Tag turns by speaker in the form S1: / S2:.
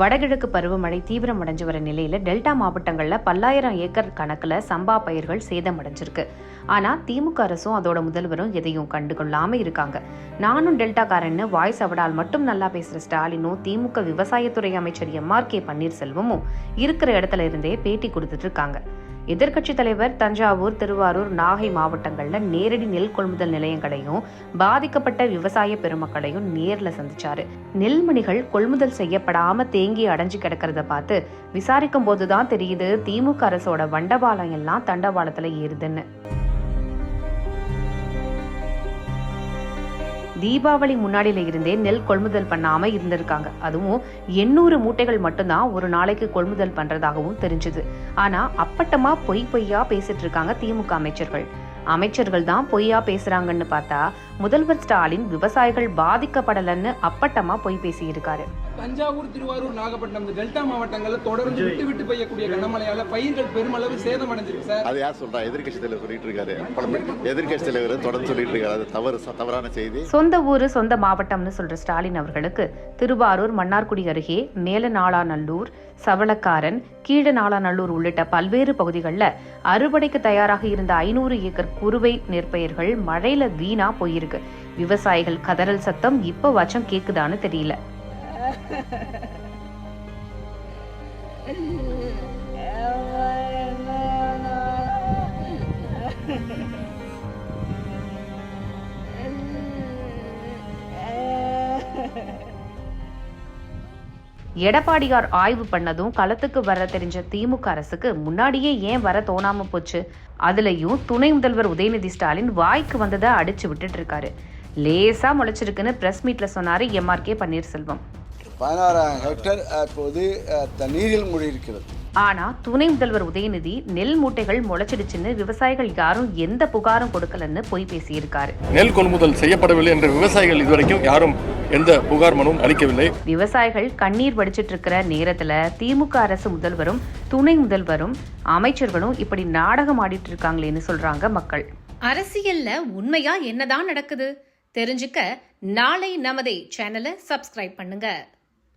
S1: வடகிழக்கு பருவமழை தீவிரமடைஞ்சு வர நிலையில டெல்டா மாவட்டங்கள்ல பல்லாயிரம் ஏக்கர் கணக்குல சம்பா பயிர்கள் சேதமடைஞ்சிருக்கு. ஆனா திமுக அரசும் அதோட முதல்வரும் எதையும் கண்டுகொள்ளாம இருக்காங்க. நானும் டெல்டாக்காரன்னு வாய்ஸ் அவடால் மட்டும் நல்லா பேசுற ஸ்டாலினும் திமுக விவசாயத்துறை அமைச்சர் எம் ஆர் கே பன்னீர்செல்வமும் இருக்கிற இடத்துல இருந்தே பேட்டி கொடுத்துட்டு இருக்காங்க. எதிர்க்கட்சித் தலைவர் தஞ்சாவூர் திருவாரூர் நாகை மாவட்டங்களில் நேரடி நெல் கொள்முதல் நிலையங்களையும் பாதிக்கப்பட்ட விவசாய பெருமக்களையும் நேரில் சந்திச்சாரு. நெல்மணிகள் கொள்முதல் செய்யப்படாம தேங்கி அடைஞ்சு கிடக்கிறத பார்த்து விசாரிக்கும் போதுதான் தெரியுது திமுக அரசோட வண்டவாளம் எல்லாம் தண்டவாளத்துல ஏறுதுன்னு. தீபாவளி முன்னாடியில இருந்தே நெல் கொள்முதல் பண்ணாம இருந்திருக்காங்க. அதுவும் எண்ணூறு மூட்டைகள் மட்டும்தான் ஒரு நாளைக்கு கொள்முதல் பண்றதாகவும் தெரிஞ்சது. ஆனா அப்பட்டமா பொய் பொய்யா பேசிட்டு இருக்காங்க திமுக அமைச்சர்கள். அமைச்சர்கள் தான் பொய்யா பேசுறாங்கன்னு பார்த்தா முதல்வர் ஸ்டாலின் விவசாயிகள் பாதிக்கப்படலன்னு அப்பட்டமா பொய் பேசியிருக்காரு.
S2: தஞ்சாவூர் திருவாரூர் நாகப்பட்டினம் இந்த டெல்டா மாவட்டங்களில் தொடர்ந்து விட்டு விட்டு பெய்யக்கூடிய கனமழையால பயிர்கள் பெருமளவு சேதம் அடைஞ்சிருக்கு சார்.
S3: அது யார் சொல்றா? எதிர்க்கட்சி தலைவர் சொல்லிட்டு இருக்காரு எதிர்க்கட்சி தலைவர் தொடர்ந்து சொல்லிட்டு இருக்காரு அது தவறு தவறான செய்தி.
S1: சொந்த ஊரு சொந்த மாவட்டம்னு சொல்ற ஸ்டாலின் அவர்களுக்கு திருவாரூர் மன்னார்குடி அருகே மேலநாளாநல்லூர் சவளக்காரன் கீழநாளாநல்லூர் உள்ளிட்ட பல்வேறு பகுதிகளில் அறுவடைக்கு தயாராக இருந்த ஐநூறு ஏக்கர் குறுவை நெற்பயிர்கள் மழையில வீணா போயிருக்கு. விவசாயிகள் கதறல் சத்தம் இப்ப வச்சம் கேக்குதான்னு தெரியல. எடப்பாடியார் ஆய்வு பண்ணதும் களத்துக்கு வர தெரிஞ்ச திமுக அரசுக்கு முன்னாடியே ஏன் வர தோணாம போச்சு? அதுலயும் துணை முதல்வர் உதயநிதி ஸ்டாலின் வாய்க்கு வந்ததை அடிச்சு விட்டுட்டு இருக்காரு. லேசா முளைச்சிருக்குன்னு பிரஸ் மீட்ல சொன்னாரு எம்ஆர்கே பன்னீர்செல்வம்.
S4: பதினாறாயிரம் ஹெக்டேர் அப்போது அஹ், தண்ணீரில் மூழ்கியிருக்கிறது.
S1: ஆனா துணை முதல்வர் உதயநிதி நெல் மூட்டைகள் முளைச்சிடுச்சுன்னு விவசாயிகள் யாரும் எந்த புகாரும் கொடுக்கலன்னு பொய் பேசியிருக்காரு.
S5: நெல் கொள்முதல் செய்யப்படவில்லை என்ற விவசாயிகள் இதுவரைக்கும் யாரும் எந்த புகார் மனுவும் அளிக்கவில்லை.
S1: விவசாயிகள் கண்ணீர் வடிச்சிட்டு இருக்கிற நேரத்துல திமுக அரசு முதல்வரும் துணை முதல்வரும் அமைச்சர்களும் இப்படி நாடகம் ஆடிட்டு இருக்காங்களேன்னு சொல்றாங்க மக்கள்.
S6: அரசியல்ல உண்மையா என்னதான் நடக்குது? தெரிஞ்சுக்க நாளை நமதே சேனலை சப்ஸ்கிரைப் பண்ணுங்க.